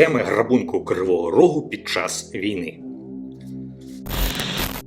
Схеми грабунку Кривого Рогу під час війни.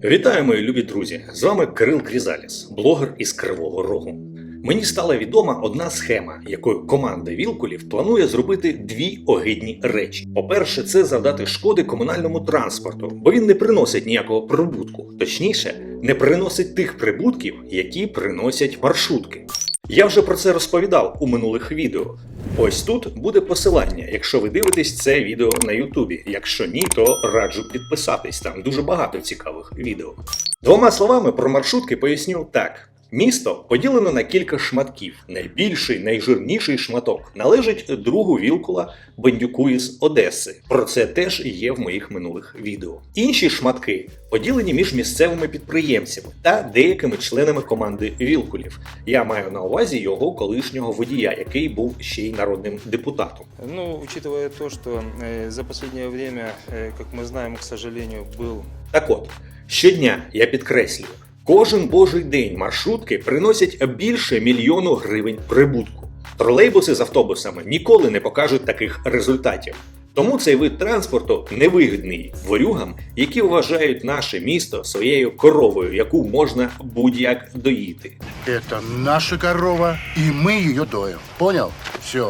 Вітаю, мої любі друзі! З вами Кирил Крізаліс, блогер із Кривого Рогу. Мені стала відома одна схема, якою команда Вілкулів планує зробити дві огидні речі. По-перше, це завдати шкоди комунальному транспорту, бо він не приносить ніякого прибутку, точніше, не приносить тих прибутків, які приносять маршрутки. Я вже про це розповідав у минулих відео. Ось тут буде посилання, якщо ви дивитесь це відео на Ютубі. Якщо ні, то раджу підписатись. Там дуже багато цікавих відео. Двома словами про маршрутки поясню так. Місто поділено на кілька шматків. Найбільший, найжирніший шматок належить другу Вілкула Бендюку із Одеси. Про це теж є в моїх минулих відео. Інші шматки поділені між місцевими підприємцями та деякими членами команди Вілкулів. Я маю на увазі його колишнього водія, який був ще й народним депутатом. Ну, учитывая то, что э, за последнее время, э, как мы знаем, к сожалению, был Так от, щодня я підкреслюю, кожен божий день маршрутки приносять більше мільйону гривень прибутку. Тролейбуси з автобусами ніколи не покажуть таких результатів. Тому цей вид транспорту невигідний ворюгам, які вважають наше місто своєю коровою, яку можна будь-як доїти. Это наша корова, и мы ее доим. Понял? Все.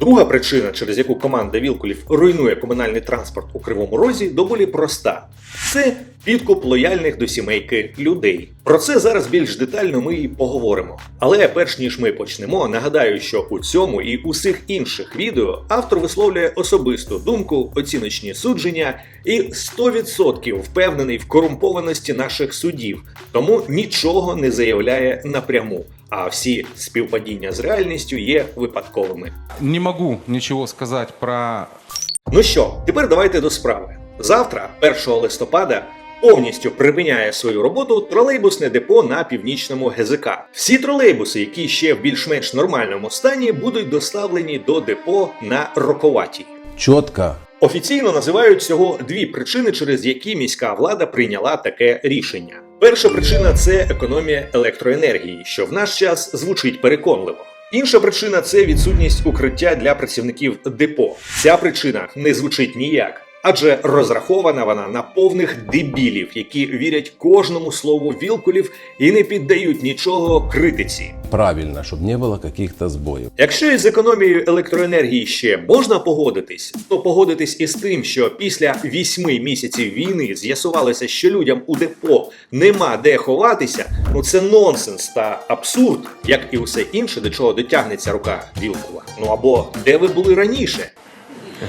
Друга причина, через яку команда Вілкулів руйнує комунальний транспорт у Кривому Розі, доволі проста: це підкуп лояльних до сімейки людей. Про це зараз більш детально ми і поговоримо. Але перш ніж ми почнемо, нагадаю, що у цьому і усіх інших відео автор висловлює особисту думку, оціночні судження і 100% впевнений в корумпованості наших судів, тому нічого не заявляє напряму. А всі співпадіння з реальністю є випадковими. Не могу ничего сказать про Ну що, тепер давайте до справи. Завтра, 1 листопада, повністю припиняє свою роботу тролейбусне депо на північному ГЗК. Всі тролейбуси, які ще в більш-менш нормальному стані, будуть доставлені до депо на Роковатій. Четко. Офіційно називають всього дві причини, через які міська влада прийняла таке рішення. Перша причина це економія електроенергії, що в наш час звучить переконливо. Інша причина це відсутність укриття для працівників депо. Ця причина не звучить ніяк. Адже розрахована вона на повних дебілів, які вірять кожному слову вілкулів і не піддають нічого критиці. Правильно, чтобы не было каких-то сбоев. Якщо із економією електроенергії ще можна погодитись, то погодитись із тим, що після вісьми місяців війни з'ясувалося, що людям у депо нема де ховатися, ну це нонсенс та абсурд, як і усе інше, до чого дотягнеться рука Вілкула. Ну або де ви були раніше?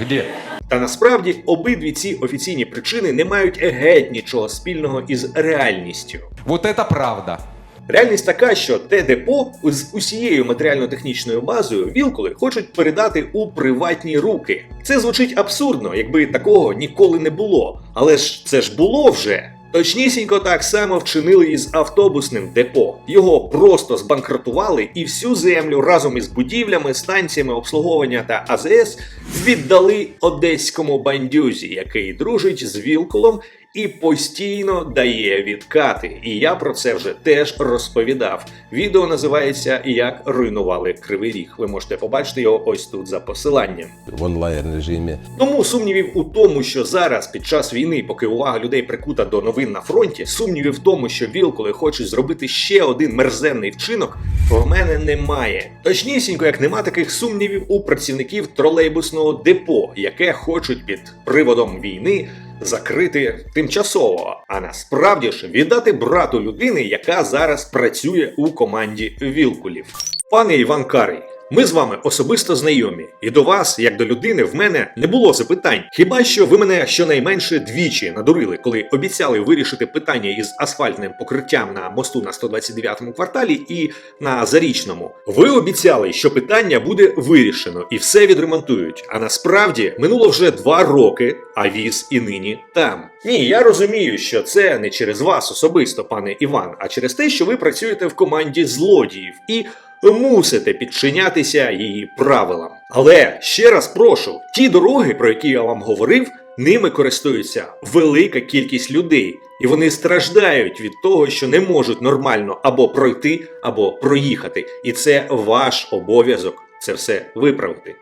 где. Та насправді обидві ці офіційні причини не мають геть нічого спільного із реальністю. Вот это правда. Реальність така, що те депо з усією матеріально-технічною базою вілкули хочуть передати у приватні руки. Це звучить абсурдно, якби такого ніколи не було. Але ж це ж було вже. Точнісінько так само вчинили із автобусним депо. Його просто збанкротували і всю землю разом із будівлями, станціями обслуговування та АЗС віддали одеському бандюзі, який дружить з Вілкулом і постійно дає відкати. І я про це вже теж розповідав. Відео називається Як руйнували Кривий Ріг. Ви можете побачити його ось тут за посиланням. В онлайн режиме. Тому сумнівів у тому, що зараз, під час війни, поки увага людей прикута до новин на фронті, сумнівів в тому, що вілколи хочуть зробити ще один мерзенний вчинок, в мене немає. Точнісінько, як нема таких сумнівів у працівників тролейбусного депо, яке хочуть під приводом війни. Закрити тимчасово, а насправді ж віддати брату людини, яка зараз працює у команді Вілкулів. Пане Іван Карий, ми з вами особисто знайомі, і до вас, як до людини, в мене не було запитань. Хіба що ви мене щонайменше двічі надурили, коли обіцяли вирішити питання із асфальтним покриттям на мосту на 129-му кварталі і на зарічному. Ви обіцяли, що питання буде вирішено і все відремонтують. А насправді минуло вже два роки, а віз і нині там. Ні, я розумію, що це не через вас особисто, пане Іван, а через те, що ви працюєте в команді злодіїв і мусите підчинятися її правилам. Але ще раз прошу, ті дороги, про які я вам говорив, ними користується велика кількість людей, і вони страждають від того, що не можуть нормально або пройти, або проїхати. І це ваш обов'язок це все виправити.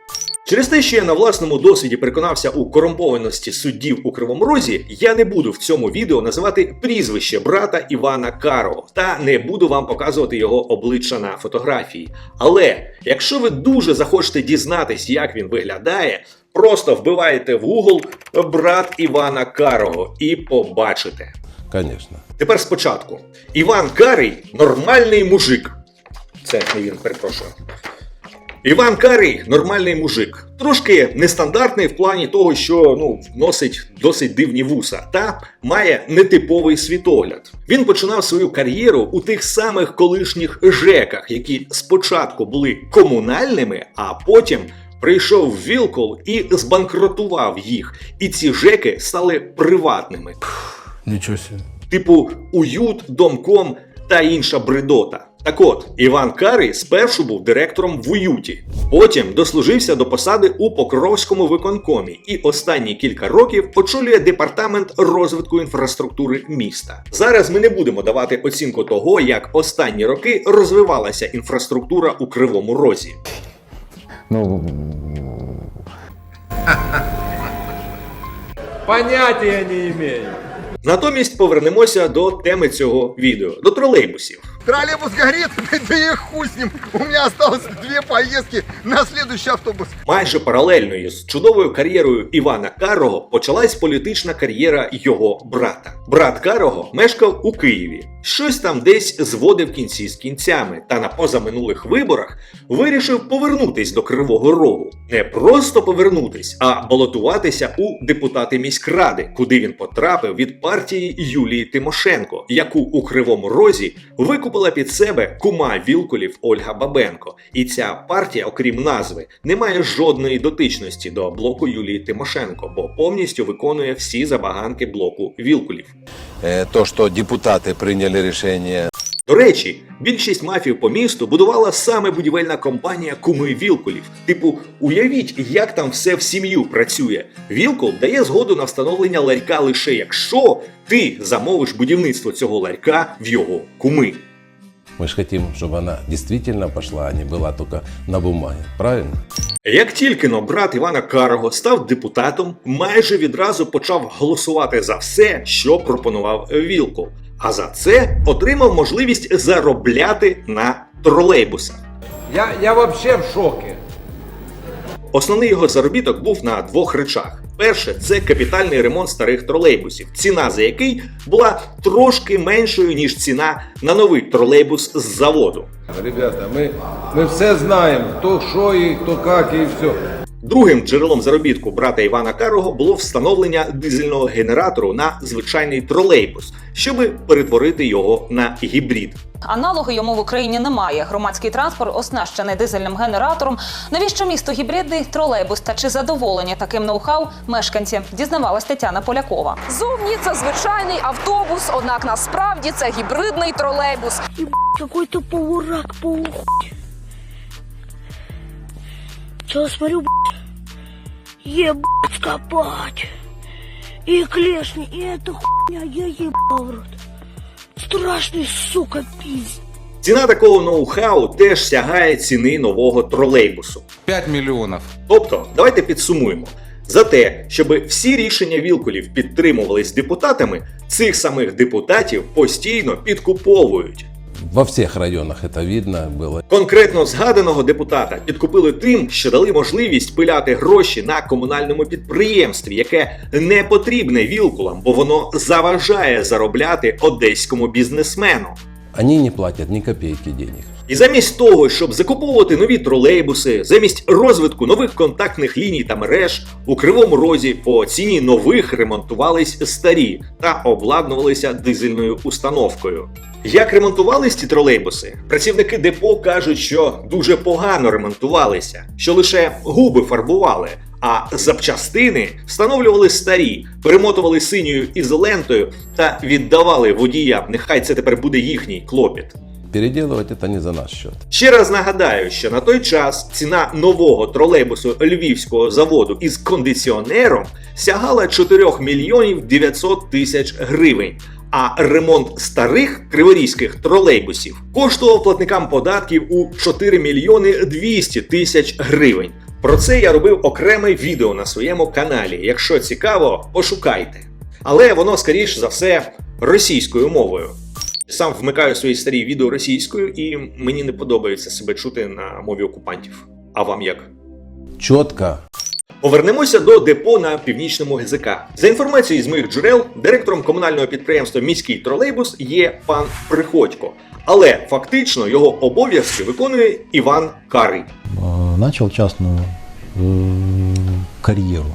Через те, що я на власному досвіді переконався у корумпованості суддів у Кривому Розі, я не буду в цьому відео називати прізвище брата Івана Карого та не буду вам показувати його обличчя на фотографії. Але якщо ви дуже захочете дізнатись, як він виглядає, просто вбиваєте в Google брат Івана Карого і побачите. Конечно. Тепер спочатку. Іван Карий нормальний мужик. Це не він, перепрошую. Іван Карий нормальний мужик. Трошки нестандартний в плані того, що ну, носить досить дивні вуса та має нетиповий світогляд. Він починав свою кар'єру у тих самих колишніх ЖЕКах, які спочатку були комунальними, а потім прийшов в Вілкол і збанкротував їх. І ці ЖЕКи стали приватними себе. типу уют, домком та інша бредота. Так от, Іван Карий спершу був директором в уюті, потім дослужився до посади у Покровському виконкомі і останні кілька років очолює департамент розвитку інфраструктури міста. Зараз ми не будемо давати оцінку того, як останні роки розвивалася інфраструктура у Кривому Розі. Понятия не имею. Натомість повернемося до теми цього відео до тролейбусів. Троллейбус горит, да и хуй с ним. У меня осталось две поездки на следующий автобус. Майже паралельно із чудовою кар'єрою Івана Карого почалась політична кар'єра його брата. Брат Карого мешкав у Києві, щось там десь зводив кінці з кінцями, та на позаминулих виборах вирішив повернутись до Кривого Рогу. Не просто повернутись, а балотуватися у депутати міськради, куди він потрапив від партії Юлії Тимошенко, яку у Кривому Розі викупила під себе кума Вілкулів Ольга Бабенко. І ця партія, окрім назви, не має жодної дотичності до блоку Юлії Тимошенко, бо повністю виконує всі забаганки блоку Вілкулів. Э, То, что депутаты приняли решение До речі, більшість мафів по місту будувала саме будівельна компанія Куми Вілкулів. Типу, уявіть, як там все в сім'ю працює. Вілкул дає згоду на встановлення ларька лише якщо ти замовиш будівництво цього ларька в його куми. Мы же хотим, чтобы она действительно пошла, а не была только на бумаге. Правильно? Як тільки но брат Івана Карого став депутатом, майже відразу почав голосувати за все, що пропонував Вілкул. А за це отримав можливість заробляти на тролейбусах. Я, я вообще в шоке. Основний його заробіток був на двох речах. Перше, це капітальний ремонт старих тролейбусів, ціна за який була трошки меншою, ніж ціна на новий тролейбус з заводу. Ребята, ми, ми все знаємо, хто що і хто як, і все. Другим джерелом заробітку брата Івана Карого було встановлення дизельного генератору на звичайний тролейбус, щоб перетворити його на гібрид. Аналогу йому в Україні немає. Громадський транспорт оснащений дизельним генератором. Навіщо місто гібридний тролейбус та чи задоволені таким ноу-хау мешканці? Дізнавалась Тетяна Полякова. Зовні це звичайний автобус, однак насправді це гібридний тролейбус. Какой-то полурак, полухуй. Что смотрю, ебать копать. И клешни, и эта хуйня, я ебал в рот. Страшный, сука, пиздец. Ціна такого ноу-хау теж сягає ціни нового тролейбусу. 5 миллионов. Тобто, давайте підсумуємо. За те, щоб всі рішення Вілкулів підтримувались депутатами, цих самих депутатів постійно підкуповують. Во всіх районах це видно було. Конкретно згаданого депутата підкупили тим, що дали можливість пиляти гроші на комунальному підприємстві, яке не потрібне Вілкулам, бо воно заважає заробляти одеському бізнесмену. Они не платят ни копейки денег. І замість того, щоб закуповувати нові тролейбуси, замість розвитку нових контактних ліній та мереж, у кривому розі по ціні нових ремонтувались старі та обладнувалися дизельною установкою. Як ремонтувались ці тролейбуси? Працівники депо кажуть, що дуже погано ремонтувалися, що лише губи фарбували, а запчастини встановлювали старі, перемотували синьою ізолентою та віддавали водіям. Нехай це тепер буде їхній клопіт. Переделывать это не за наш счет. Ще раз нагадаю, що на той час ціна нового тролейбусу львівського заводу із кондиціонером сягала 4 мільйонів 900 тисяч гривень. А ремонт старих криворізьких тролейбусів коштував платникам податків у 4 мільйони 200 тисяч гривень. Про це я робив окреме відео на своєму каналі. Якщо цікаво, пошукайте. Але воно, скоріш за все, російською мовою. Сам вмикаю свої старі відео російською, і мені не подобається себе чути на мові окупантів. А вам як? Четко Повернемося до депо на північному ГЗК. За інформацією з моїх джерел, директором комунального підприємства Міський тролейбус є пан Приходько. Але фактично його обов'язки виконує Іван Карий. Начал частную э, карьеру,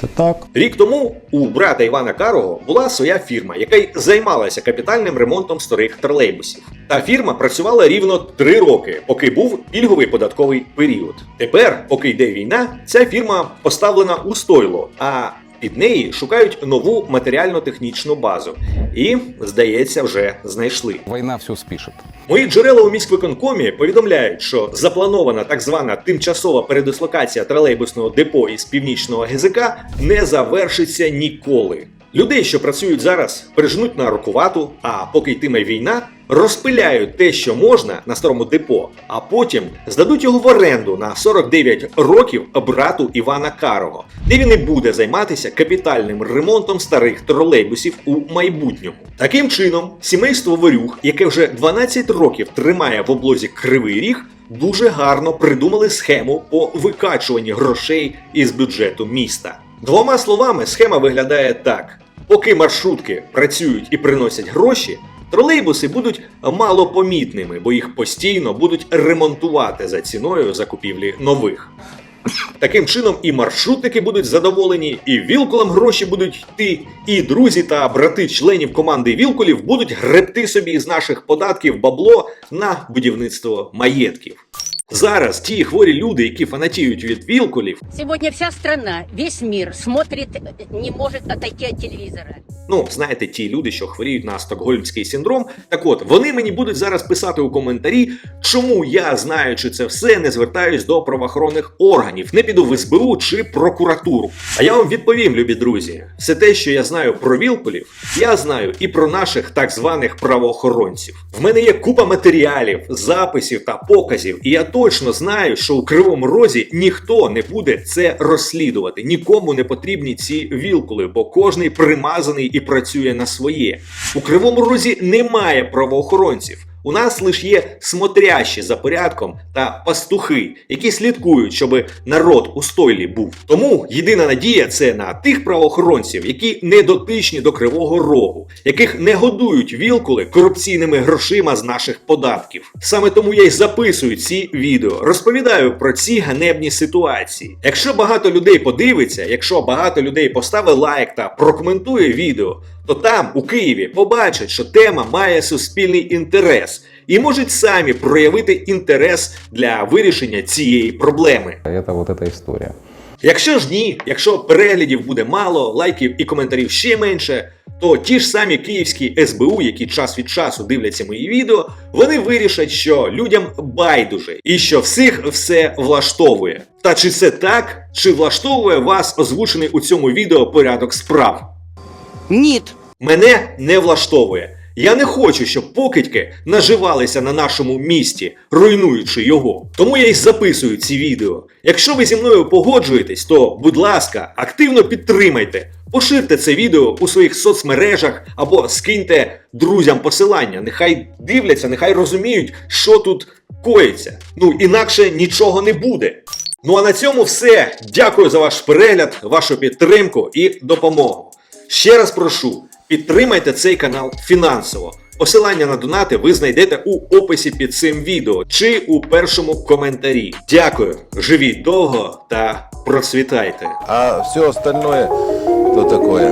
це так. Рік тому у брата Івана Карого була своя фірма, яка й займалася капітальним ремонтом старих тролейбусів. Та фірма працювала рівно три роки, поки був пільговий податковий період. Тепер, поки йде війна, ця фірма поставлена у стойло, а під неї шукають нову матеріально-технічну базу. І, здається, вже знайшли. Війна все спішить. Мої джерела у міськвиконкомі повідомляють, що запланована так звана тимчасова передислокація тролейбусного депо із північного ГЗК не завершиться ніколи. Людей, що працюють зараз, пережнуть на рукувату, а поки йтиме війна, розпиляють те, що можна на старому депо, а потім здадуть його в оренду на 49 років брату Івана Карого, де він і буде займатися капітальним ремонтом старих тролейбусів у майбутньому. Таким чином, сімейство Ворюх, яке вже 12 років тримає в облозі кривий ріг, дуже гарно придумали схему по викачуванні грошей із бюджету міста. Двома словами, схема виглядає так: поки маршрутки працюють і приносять гроші, тролейбуси будуть малопомітними, бо їх постійно будуть ремонтувати за ціною закупівлі нових. Таким чином і маршрутники будуть задоволені, і вілкулам гроші будуть йти, і друзі та брати членів команди вілкулів будуть гребти собі з наших податків бабло на будівництво маєтків. Зараз ті хворі люди, які фанатіють від вілкулів, Сегодня вся страна, весь мир смотрит, не может отойти от телевизора. Ну, знаєте, ті люди, що хворіють на стокгольмський синдром. Так от, вони мені будуть зараз писати у коментарі, чому я, знаючи це все, не звертаюсь до правоохоронних органів, не піду в СБУ чи прокуратуру. А я вам відповім, любі друзі, все те, що я знаю про вілкулів, я знаю і про наших так званих правоохоронців. В мене є купа матеріалів, записів та показів, і я точно знаю, що у кривому розі ніхто не буде це розслідувати. Нікому не потрібні ці вілкули, бо кожний примазаний і працює на своє. У кривому розі немає правоохоронців. У нас лише є смотрящі за порядком та пастухи, які слідкують, щоб народ у стойлі був. Тому єдина надія це на тих правоохоронців, які не дотичні до кривого рогу, яких не годують вілкули корупційними грошима з наших податків. Саме тому я й записую ці відео, розповідаю про ці ганебні ситуації. Якщо багато людей подивиться, якщо багато людей поставить лайк та прокоментує відео, то там, у Києві, побачать, що тема має суспільний інтерес і можуть самі проявити інтерес для вирішення цієї проблеми. Это вот эта история. Якщо ж ні, якщо переглядів буде мало, лайків і коментарів ще менше, то ті ж самі київські СБУ, які час від часу дивляться мої відео, вони вирішать, що людям байдуже і що всіх все влаштовує. Та чи це так, чи влаштовує вас озвучений у цьому відео порядок справ? Нет. Мене не влаштовує. Я не хочу, щоб покидьки наживалися на нашому місті, руйнуючи його. Тому я й записую ці відео. Якщо ви зі мною погоджуєтесь, то, будь ласка, активно підтримайте. Поширте це відео у своїх соцмережах або скиньте друзям посилання. Нехай дивляться, нехай розуміють, що тут коїться. Ну інакше нічого не буде. Ну а на цьому все. Дякую за ваш перегляд, вашу підтримку і допомогу. Ще раз прошу, підтримайте цей канал фінансово. Посилання на донати ви знайдете у описі під цим відео чи у першому коментарі. Дякую, живіть довго та процвітайте. А все остальное, то такое.